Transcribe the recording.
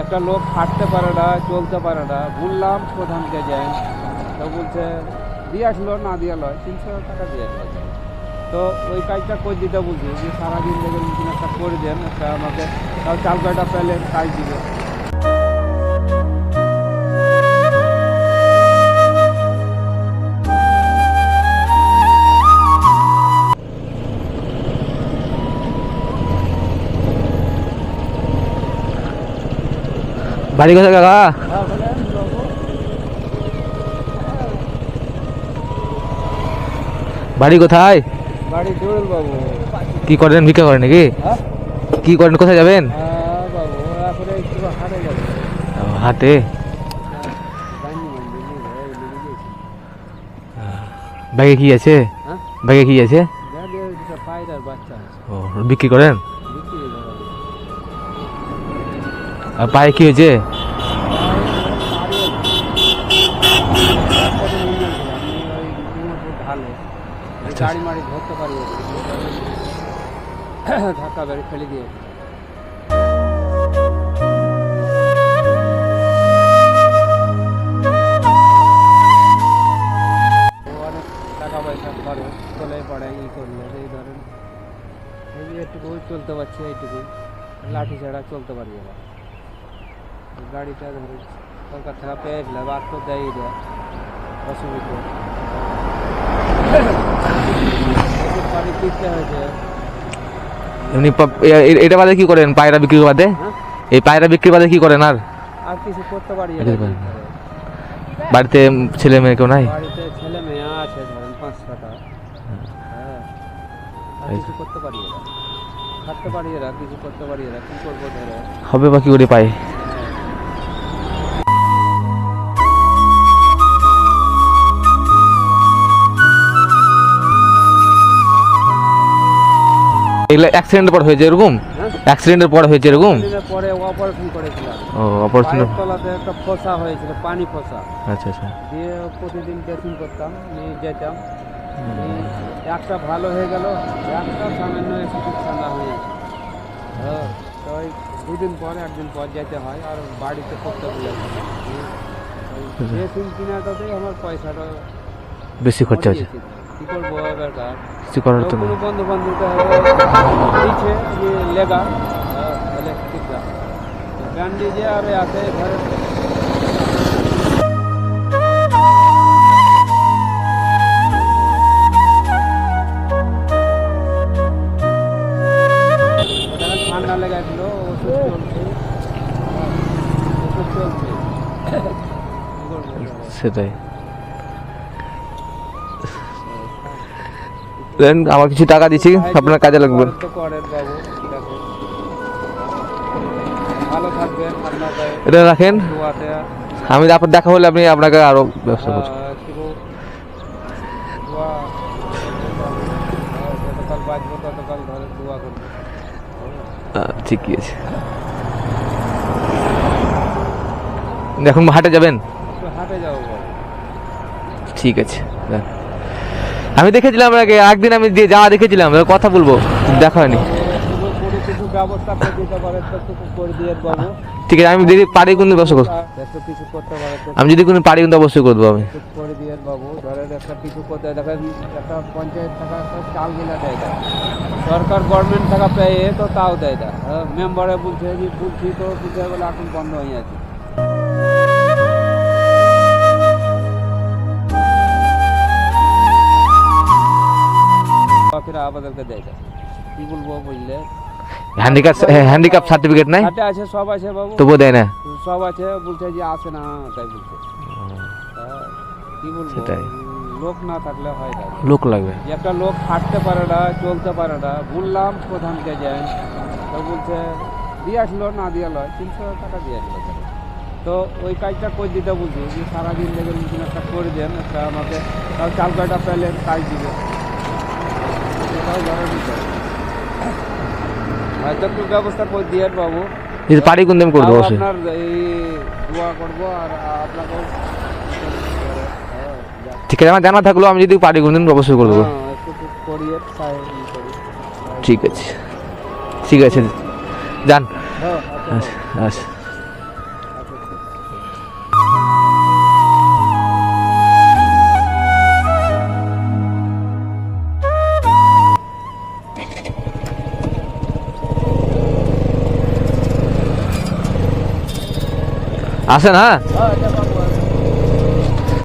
একটা লোক হাঁটতে পারে না, চলতে পারে না। বললাম, প্রধানকে যাই তো বলছে, দিয়ে আসলো, না দিয়ে লয়। তিনশো টাকা দিয়ে আসলো। তো ওই কাজটা করে দিতে বলছি? যে সারাদিন দেখে একটা করে দেন, একটা আমাকে, তাও চাল কয়টা পেলে কাজ দিবে। বাড়ি কোথায় কাকা? হ্যাঁ বাড়ি কোথায় কি করেন ভিক্ষা করেন নাকি? হ্যাঁ? কি করেন কোথায় যাবেন? হ্যাঁ হাটে নিয়ে গেছি। ব্যাগে কি আছে? হ্যাঁ? ব্যাগে কি আছে। ও বিক্রি করেন? পায়ে কি হয়েছে গাড়ি মাড়ি ধরতে পারি ধাক্কা ফেলে দিয়ে টাকা পয়সা করে চলে পড়ে ই করলে এই ধরেন এই যে একটু চলতে পারছি এইটুকু লাঠি ছাড়া চলতে পারি এবার গাড়িটা ধরে সরকার থেকে তো দেয় দেয় অসুবিধা। পানি কিনতে হয়েছে এমনি এটা বাদে কি করেন? পায়রা বিক্রি বাদে? হ্যাঁ। এই পায়রা বিক্রি বাদে কি করেন আর? কিছু করতে পারি। বাড়িতে। ছেলে মেয়ে কেউ নাই? বাড়িতে ছেলে মেয়ে আছে ধরেন পাঁচ ছটা। হ্যাঁ। কিছু করতে পারি এরা খাটতে পারি এরা কিছু করতে পারি এরা কি করব ধরে? হবে বা কি করে পায়? এগুলো অ্যাক্সিডেন্টের পর হয়েছে এরকম? অ্যাক্সিডেন্টের পর হয়েছে এরকম? পরে অপারেশন করেছিলাম। ও অপারেশন তলাতে একটা ফোসা হয়েছিল পানি ফোসা। আচ্ছা আচ্ছা। দিয়ে প্রতিদিন ড্রেসিং করতাম নিয়ে যেতাম। একটা ভালো হয়ে গেল একটা সামান্য একটু ঠান্ডা হয়ে তো ওই দুদিন পর একদিন পর যেতে হয় আর বাড়িতে করতে বলে ড্রেসিং কিনাটাতেই আমার পয়সাটা বেশি খরচা মরিয়েছে। কি করব এবার কিছু করার তো কোনো বন্ধু বান্ধবটা দিচ্ছে যে লেগা। আছে আর আছে ঘরে। ঠান্ডা লেগেছিল ওষুধ চলছে। ওষুধ? সেটাই। দেন আমার কিছু টাকা দিচ্ছি আপনার কাজে লাগবে। এটা রাখেন। আমি আপনার দেখা হলে আপনি আপনাকে আরও ব্যবস্থা করছি। ঠিকই আছে। এখন হাটে যাবেন? হাটে যাব। ঠিক আছে। আমি দেখেছিলাম আপনাকে একদিন আমি দিয়ে যাওয়া দেখেছিলাম কথা বলব। দেখা হয়নি। কোনো ঠিক আছে, আমি যদি পারি কিন্তু ব্যবস্থা করব। আমি যদি কোনো পারি কিন্তু অবশ্যই করব আমি। সরকার গভর্নমেন্ট টাকা পেয়ে তো তাও দেয় না। মেম্বারে বলছে যে, বলছি তো, বলছে বলে এখন বন্ধ হয়ে আছে। বাকিরা আমাদেরকে দেয় না কি বলব বুঝলে হ্যান্ডিক্যাপ হ্যান্ডিক্যাপ সার্টিফিকেট নাই? হাটে আছে সব আছে বাবু। তবুও দেয় না? সব আছে বলছে যে আসে না তাই বলছে। কি বলব? সেটাই। লোক না থাকলে হয় না। লোক লাগবে। একটা লোক হাঁটতে পারে না চলতে পারে না বললাম প্রধানকে যাই তো বলছে দিয়ে আসলো না দিয়ে লয় তিনশো টাকা দিয়ে আসলো তো ওই কাজটা করে দিতে বলছি যে সারাদিন দেখে একটা করে দেন একটা আমাকে চাল কয়টা পেলে কাজ দিবে সেটাও ধরে দিতে হবে। হয়তো একটু ব্যবস্থা করে দিয়ে বাবু। যদি পারি কিন্তু আমি করব তাও আপনার এই দোয়া করব আর আপনাকেও ঠিক আছে আমার জানা থাকল আমি যদি পারি কোনদিন অবশ্যই করে দেবো হ্যাঁ, ঠিক আছে। ঠিক আছে। যান। হ্যাঁ আচ্ছা। আচ্ছা আচ্ছা। আসেন হ্যাঁ? হ্যাঁ